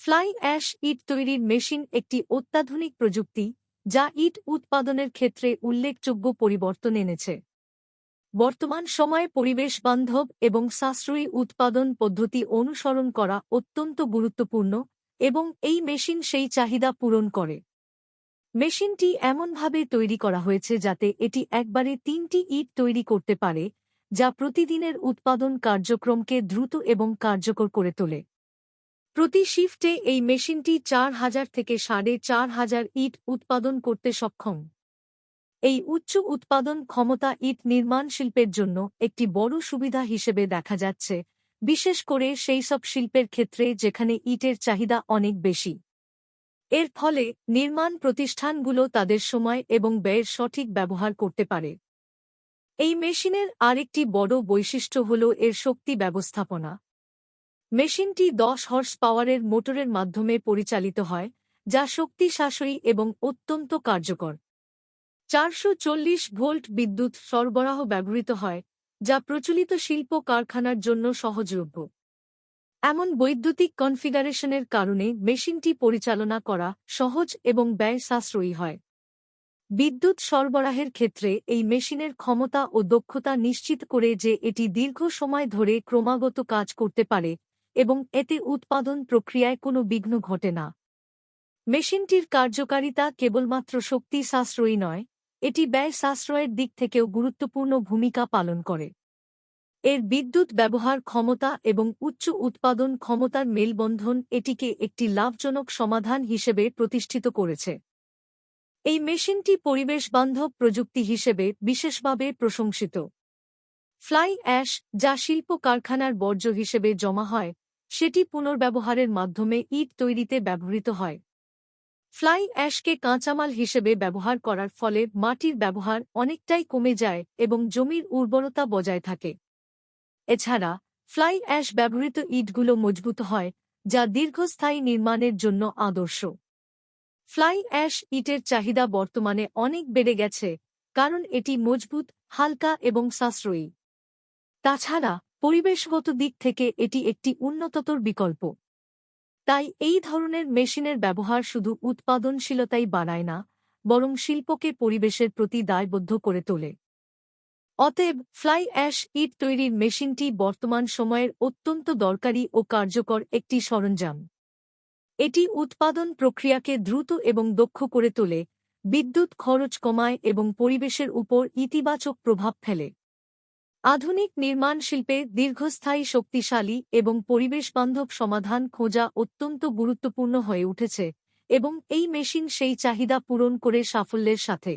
Fly ash ইট তৈরির machine একটি অত্যাধুনিক প্রযুক্তি, যা ইট উৎপাদনের ক্ষেত্রে উল্লেখযোগ্য পরিবর্তন এনেছে। বর্তমান সময়ে পরিবেশ বান্ধব এবং সাশ্রয়ী উৎপাদন পদ্ধতি অনুসরণ করা অত্যন্ত গুরুত্বপূর্ণ, এবং এই মেশিন সেই চাহিদা পূরণ করে। মেশিনটি এমনভাবে তৈরি করা হয়েছে যাতে এটি একবারে তিনটি ইট তৈরি করতে পারে, যা প্রতিদিনের উৎপাদন কার্যক্রমকে দ্রুত এবং কার্যকর করে তোলে। প্রতি শিফটে এই মেশিনটি চার হাজার থেকে সাড়ে চার হাজার ইট উৎপাদন করতে সক্ষম। এই উচ্চ উৎপাদন ক্ষমতা ইট নির্মাণ শিল্পের জন্য একটি বড় সুবিধা হিসেবে দেখা যাচ্ছে, বিশেষ করে সেই সব শিল্পের ক্ষেত্রে যেখানে ইটের চাহিদা অনেক বেশি। এর ফলে নির্মাণ প্রতিষ্ঠানগুলো তাদের সময় এবং ব্যয়ের সঠিক ব্যবহার করতে পারে। এই মেশিনের আরেকটি বড় বৈশিষ্ট্য হল এর শক্তি ব্যবস্থাপনা। মেশিনটি দশ হর্স পাওয়ারের মোটরের মাধ্যমে পরিচালিত হয়, যা শক্তি সাশ্রয়ী এবং অত্যন্ত কার্যকর। চারশো চল্লিশ ভোল্ট বিদ্যুৎ সরবরাহ ব্যবহৃত হয়, যা প্রচলিত শিল্প কারখানার জন্য সহজলভ্য। এমন বৈদ্যুতিক কনফিগারেশনের কারণে মেশিনটি পরিচালনা করা সহজ এবং ব্যয় সাশ্রয়ী হয়। বিদ্যুৎ সরবরাহের ক্ষেত্রে এই মেশিনের ক্ষমতা ও দক্ষতা নিশ্চিত করে যে এটি দীর্ঘ সময় ধরে ক্রমাগত কাজ করতে পারে এবং এতে উৎপাদন প্রক্রিয়ায় কোনো বিঘ্ন ঘটে না। মেশিনটির কার্যকারিতা কেবলমাত্র শক্তি সাশ্রয়ী নয়, এটি ব্যয় সাশ্রয়ের দিক থেকেও গুরুত্বপূর্ণ ভূমিকা পালন করে। এর বিদ্যুৎ ব্যবহার ক্ষমতা এবং উচ্চ উৎপাদন ক্ষমতার মেলবন্ধন এটিকে একটি লাভজনক সমাধান হিসেবে প্রতিষ্ঠিত করেছে। এই মেশিনটি পরিবেশবান্ধব প্রযুক্তি হিসেবে বিশেষভাবে প্রশংসিত। ফ্লাই অ্যাশ, যা শিল্প কারখানার বর্জ্য হিসেবে জমা হয়, সেটি পুনর্ব্যবহারের মাধ্যমে ইট তৈরিতে ব্যবহৃত হয়। ফ্লাই অ্যাশকে কাঁচামাল হিসেবে ব্যবহার করার ফলে মাটির ব্যবহার অনেকটাই কমে যায় এবং জমির উর্বরতা বজায় থাকে। এছাড়া, ফ্লাই অ্যাশ ব্যবহৃত ইটগুলো মজবুত হয়, যা দীর্ঘস্থায়ী নির্মাণের জন্য আদর্শ। ফ্লাই অ্যাশ ইটের চাহিদা বর্তমানে অনেক বেড়ে গেছে, কারণ এটি মজবুত, হালকা এবং সাশ্রয়ী। তাছাড়া, পরিবেশগত দিক থেকে এটি একটি উন্নততর বিকল্প। তাই এই ধরনের মেশিনের ব্যবহার শুধু উৎপাদনশীলতাই বাড়ায় না, বরং শিল্পকে পরিবেশের প্রতি দায়বদ্ধ করে তোলে। অতএব, ফ্লাই অ্যাশ ইট তৈরির মেশিনটি বর্তমান সময়ের অত্যন্ত দরকারি ও কার্যকর একটি সরঞ্জাম। এটি উৎপাদন প্রক্রিয়াকে দ্রুত এবং দক্ষ করে তোলে, বিদ্যুৎ খরচ কমায় এবং পরিবেশের উপর ইতিবাচক প্রভাব ফেলে। আধুনিক নির্মাণ শিল্পে দীর্ঘস্থায়ী শক্তিশালী এবং পরিবেশবান্ধব সমাধান খোঁজা অত্যন্ত গুরুত্বপূর্ণ হয়ে উঠেছে, এবং এই মেশিন সেই চাহিদা পূরণ করে সাফল্যের সাথে।